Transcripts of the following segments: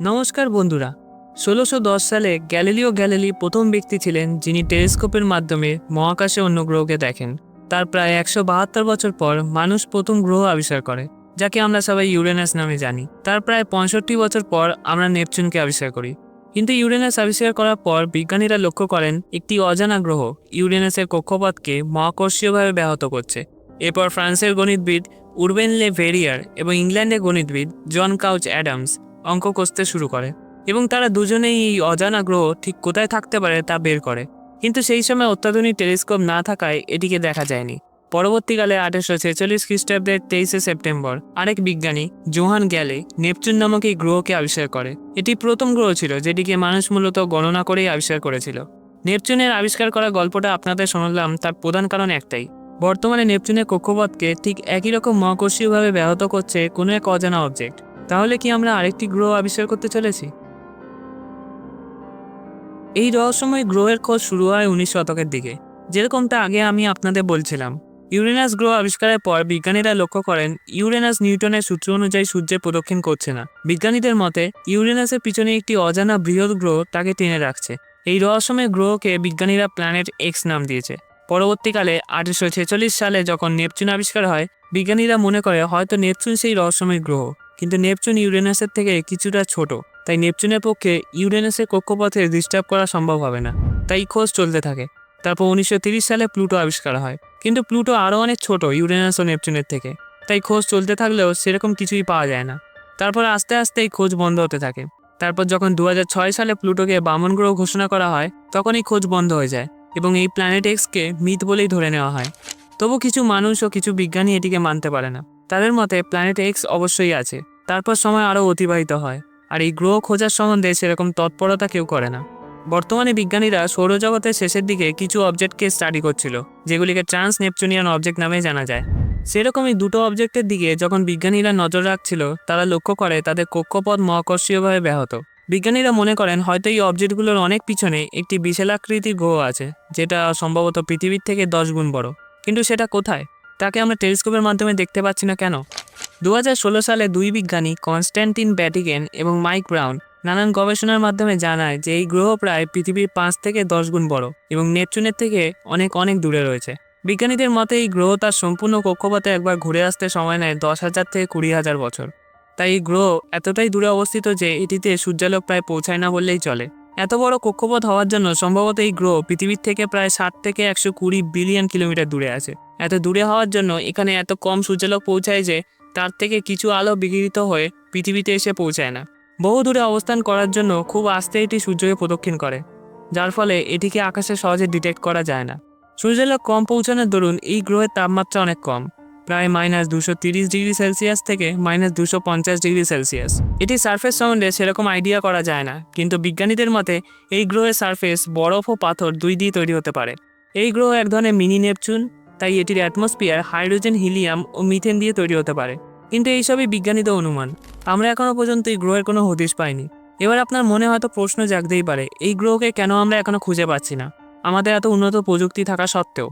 নমস্কার বন্ধুরা, ষোলোশো সালে গ্যালিলিও গ্যালিলি প্রথম ব্যক্তি ছিলেন যিনি টেলিস্কোপের মাধ্যমে মহাকাশে অন্য গ্রহকে দেখেন। তার প্রায় একশো বাহাত্তর বছর পর মানুষ প্রথম গ্রহ আবিষ্কার করে, যাকে আমরা সবাই ইউরেনাস নামে জানি। তার প্রায় পঁয়ষট্টি বছর পর আমরা নেপচুনকে আবিষ্কার করি। কিন্তু ইউরেনাস আবিষ্কার করার পর বিজ্ঞানীরা লক্ষ্য করেন, একটি অজানা গ্রহ ইউরেনাসের কক্ষপথকে মহাকর্ষীয়ভাবে ব্যাহত করছে। এরপর ফ্রান্সের গণিতবিদ উরবেন লে ভেরিয়ার এবং ইংল্যান্ডের গণিতবিদ জন কাউচ অ্যাডামস অঙ্ক কষতে শুরু করে এবং তারা দুজনেই এই অজানা গ্রহ ঠিক কোথায় থাকতে পারে তা বের করে। কিন্তু সেই সময় অত্যাধুনিক টেলিস্কোপ না থাকায় এটিকে দেখা যায়নি। পরবর্তীকালে আঠেরোশো ছেচল্লিশ খ্রিস্টাব্দের তেইশে সেপ্টেম্বর আরেক বিজ্ঞানী, জোহান গ্যালে, নেপচুন নামক এই গ্রহকে আবিষ্কার করে। এটি প্রথম গ্রহ ছিল যেটিকে মানুষ মূলত গণনা করেই আবিষ্কার করেছিল। নেপচুনের আবিষ্কার করা গল্পটা আপনাদের শোনালাম, তার প্রধান কারণ একটাই। বর্তমানে নেপচুনের কক্ষপথকে ঠিক একই রকম মহাকর্ষীয়ভাবে ব্যাহত করছে কোনো এক অজানা অবজেক্ট তাহলে কি আমরা আরেকটি গ্রহ আবিষ্কার করতে চলেছি? এই রহস্যময় গ্রহের খোঁজ শুরু হয় উনিশ শতকের দিকে। যেরকমটা আগে আমি আপনাদের বলছিলাম। ইউরেনাস গ্রহ আবিষ্কারের পর বিজ্ঞানীরা লক্ষ্য করেন, ইউরেনাস নিউটনের সূত্র অনুযায়ী সূর্যের প্রদক্ষিণ করছে না। বিজ্ঞানীদের মতে, ইউরেনাসের পিছনে একটি অজানা বৃহৎ গ্রহ তাকে টেনে রাখছে। এই রহস্যময় গ্রহকে বিজ্ঞানীরা প্ল্যানেট এক্স নাম দিয়েছে। পরবর্তীকালে আঠেরোশো ছেচল্লিশ সালে যখন নেপচুন আবিষ্কার হয়, বিজ্ঞানীরা মনে করে হয়তো নেপচুন সেই রহস্যময় গ্রহ। কিন্তু নেপচুন ইউরেনাসের থেকে কিছুটা ছোট, তাই নেপচুনের পক্ষে ইউরেনাসের কক্ষপথে ডিস্টার্ব করা সম্ভব হবে না। তাই খোঁজ চলতে থাকে। তারপর উনিশশো সালে প্লুটো আবিষ্কার হয়। কিন্তু প্লুটো আরও অনেক ছোট, ইউরেনাস ও নেপচুনের থেকে। তাই খোঁজ চলতে থাকলেও সেরকম কিছুই পাওয়া যায় না। তারপর আস্তে আস্তে এই খোঁজ বন্ধ হতে থাকে। তারপর যখন দু হাজার ছয় সালে প্লুটোকে বামন গ্রহ ঘোষণা করা হয় তখন এই খোঁজ বন্ধ হয়ে যায় এবং এই প্ল্যানেট এক্সকে মিথ বলেই ধরে নেওয়া হয়। তবু কিছু মানুষ ও কিছু বিজ্ঞানী এটিকে মানতে পারে না। তাদের মতে প্ল্যানেট এক্স অবশ্যই আছে। তারপর সময় আরও অতিবাহিত হয়। আর এই গ্রহ খোঁজার সম্বন্ধে সেরকম তৎপরতা কেউ করে না। বর্তমানে বিজ্ঞানীরা সৌরজগতের শেষের দিকে কিছু অবজেক্টকে স্টাডি করছিল, যেগুলিকে ট্রান্স নেপচুনিয়ান অবজেক্ট নামে জানা যায়। সেরকমই দুটো অবজেক্টের দিকে যখন বিজ্ঞানীরা নজর রাখছিল, তারা লক্ষ্য করে তাদের কক্ষপথ মহাকর্ষীয়ভাবে ব্যাহত। বিজ্ঞানীরা মনে করেন হয়তো এই অবজেক্টগুলোর অনেক পিছনে একটি বিশালাকৃতির গ্রহ আছে, যেটা সম্ভবত পৃথিবীর থেকে দশ গুণ বড়। কিন্তু সেটা কোথায়? তাকে আমরা টেলিস্কোপের মাধ্যমে দেখতে পাচ্ছি না কেন? দু হাজার ষোলো সালে দুই বিজ্ঞানী কনস্ট্যান্টিন ব্যাটিগেন এবং মাইক ব্রাউন নানান গবেষণার মাধ্যমে জানায় যে এই গ্রহ প্রায় পৃথিবীর পাঁচ থেকে দশ গুণ বড় এবং নেপচুনের থেকে অনেক অনেক দূরে রয়েছে। বিজ্ঞানীদের মতে এই গ্রহ তার সম্পূর্ণ কক্ষপথে একবার ঘুরে আসতে সময় নেয় দশ হাজার থেকে কুড়ি হাজার বছর। তাই এই গ্রহ এতটাই দূরে অবস্থিত যে এটিতে সূর্যালোক প্রায় পৌঁছায় না বললেই চলে। এত বড় কক্ষপথ হওয়ার জন্য সম্ভবত এই গ্রহ পৃথিবীর থেকে প্রায় ষাট থেকে একশো কুড়ি বিলিয়ন কিলোমিটার দূরে আছে। এত দূরে হওয়ার জন্য এখানে এত কম সূর্যালোক পৌঁছায় যে তার থেকে কিছু আলো বিকিরিত হয়ে পৃথিবীতে এসে পৌঁছায় না। বহু দূরে অবস্থান করার জন্য খুব আস্তে এটি সূর্যকে প্রদক্ষিণ করে, যার ফলে এটিকে আকাশে সহজে ডিটেক্ট করা যায় না। সূর্যালোক কম পৌঁছানোর দরুন এই গ্রহের তাপমাত্রা অনেক কম, প্রায় মাইনাস দুশো তিরিশ ডিগ্রি সেলসিয়াস থেকে মাইনাস দুশো পঞ্চাশ ডিগ্রি সেলসিয়াস। এটি সারফেস সম্বন্ধে সেরকম আইডিয়া করা যায় না, কিন্তু বিজ্ঞানীদের মতে এই গ্রহের সারফেস বরফ ও পাথর দুই দিয়ে তৈরি হতে পারে। এই গ্রহ এক ধরনের মিনি নেপচুন তাই এটির অ্যাটমসফিয়ার হাইড্রোজেন হিলিয়াম ও মিথেন দিয়ে তৈরি হতে পারে। কিন্তু এইসবই বিজ্ঞানীদের অনুমান। আমরা এখনও পর্যন্ত এই গ্রহের কোনো হদিশ পাইনি। এবার আপনার মনে হয়তো প্রশ্ন জাগতেই পারে, এই গ্রহকে কেন আমরা এখনও খুঁজে পাচ্ছি না? আমাদের এত উন্নত প্রযুক্তি থাকা সত্ত্বেও।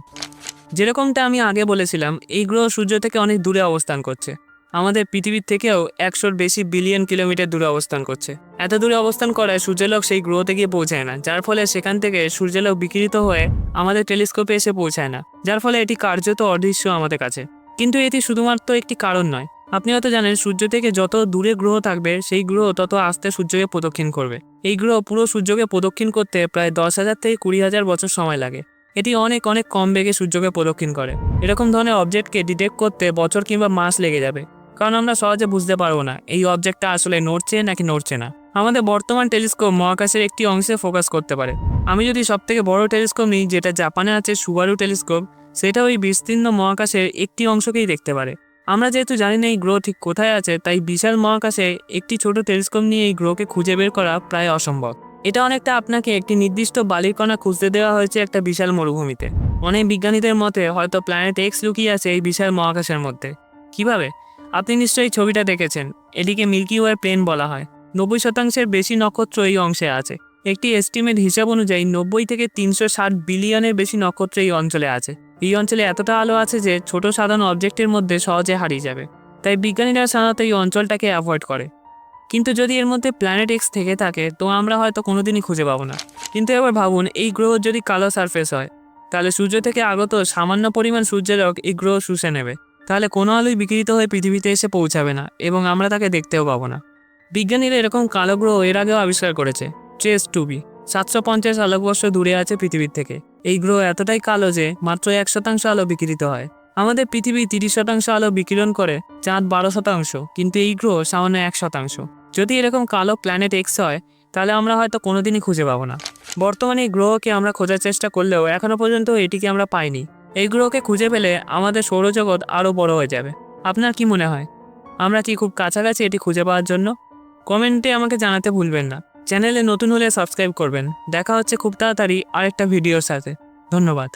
যেরকমটা আমি আগে বলেছিলাম, এই গ্রহ সূর্য থেকে অনেক দূরে অবস্থান করছে। আমাদের পৃথিবীর থেকেও একশোর বেশি বিলিয়ন কিলোমিটার দূরে অবস্থান করছে। এত দূরে অবস্থান করায় সূর্যালোক সেই গ্রহতে গিয়ে পৌঁছায় না, যার ফলে সেখান থেকে সূর্যালোক বিকিরিত হয়ে আমাদের টেলিস্কোপে এসে পৌঁছায় না, যার ফলে এটি কার্যত অদৃশ্য আমাদের কাছে। কিন্তু এটি শুধুমাত্র একটি কারণ নয়, আপনি হয়তো জানেন সূর্য থেকে যত দূরে গ্রহ থাকবে, সেই গ্রহ তত আস্তে সূর্যকে প্রদক্ষিণ করবে। এই গ্রহ পুরো সূর্যকে প্রদক্ষিণ করতে প্রায় দশ হাজার থেকে কুড়ি হাজার বছর সময় লাগে। এটি অনেক অনেক কম বেগে সূর্যকে প্রদক্ষিণ করে। এরকম ধরনের অবজেক্টকে ডিটেক্ট করতে বছর কিংবা মাস লেগে যাবে। কারণ আমরা সহজে বুঝতে পারব না, এই অবজেক্টটা আসলে নড়ছে নাকি নড়ছে না। আমাদের বর্তমান টেলিস্কোপ মহাকাশের একটি অংশে ফোকাস করতে পারে। আমি যদি সবথেকে বড় টেলিস্কোপ নিই, যেটা জাপানে আছে সুবারু টেলিস্কোপ, সেটা ওই বিস্তীর্ণ মহাকাশের একটি অংশকেই দেখতে পারে। আমরা যেহেতু জানি না এই গ্রহ ঠিক কোথায় আছে, তাই বিশাল মহাকাশে একটি ছোট টেলিস্কোপ নিয়ে এই গ্রহকে খুঁজে বের করা প্রায় অসম্ভব। এটা অনেকটা আপনাকে একটি নির্দিষ্ট বালির কণা খুঁজতে দেওয়া হয়েছে একটা বিশাল মরুভূমিতে। অনেক বিজ্ঞানীদের মতে হয়তো প্ল্যানেট এক্স লুকিয়ে আছে এই বিশাল মহাকাশের মধ্যে। কীভাবে? আপনি নিশ্চয়ই ছবিটা দেখেছেন। এটিকে মিল্কি ওয়ে প্লেন বলা হয়। নব্বই শতাংশের বেশি নক্ষত্র এই অংশে আছে। একটি এস্টিমেট হিসাব অনুযায়ী নব্বই থেকে তিনশো ষাট বিলিয়নের বেশি নক্ষত্র এই অঞ্চলে আছে। এই অঞ্চলে এতটা আলো আছে যে ছোট সাধারণ অবজেক্টের মধ্যে সহজে হারিয়ে যাবে। তাই বিজ্ঞানীরা সাধারণত এই অঞ্চলটাকে অ্যাভয়েড করে। কিন্তু যদি এর মধ্যে প্ল্যানেট এক্স থেকে থাকে, তো আমরা হয়তো কোনোদিনই খুঁজে পাবো না। কিন্তু এবার ভাবুন, এই গ্রহ যদি কালো সারফেস হয়, তাহলে সূর্য থেকে আগত সামান্য পরিমাণ সূর্যালোক এই গ্রহ শুষে নেবে। তাহলে কোনো আলোই বিকৃত হয়ে পৃথিবীতে এসে পৌঁছাবে না এবং আমরা তাকে দেখতেও পাবো না। বিজ্ঞানীরা এরকম কালো গ্রহ এর আগেও আবিষ্কার করেছে, চেস টু বি। সাতশো পঞ্চাশ আলোকবর্ষ দূরে আছে পৃথিবীর থেকে। এই গ্রহ এতটাই কালো যে মাত্র এক শতাংশ আলো বিকৃত হয়। আমাদের পৃথিবী তিরিশ শতাংশ আলো বিকিরণ করে, চাঁদ বারো শতাংশ, কিন্তু এই গ্রহ সামান্য এক শতাংশ। যদি এরকম কালো প্ল্যানেট এক্স হয়, তাহলে আমরা হয়তো কোনোদিনই খুঁজে পাবো না। বর্তমানে এই গ্রহকে আমরা খোঁজার চেষ্টা করলেও এখনও পর্যন্ত এটিকে আমরা পাইনি। এই গ্রহকে খুঁজে পেলে আমাদের সৌরজগৎ আরও বড় হয়ে যাবে। আপনার কি মনে হয়? আমরা কি খুব কাছাকাছি এটি খুঁজে পাওয়ার জন্য? কমেন্টে আমাকে জানাতে ভুলবেন না। চ্যানেলে নতুন হলে সাবস্ক্রাইব করবেন। দেখা হচ্ছে খুব তাড়াতাড়ি আরেকটা ভিডিওর সাথে। ধন্যবাদ।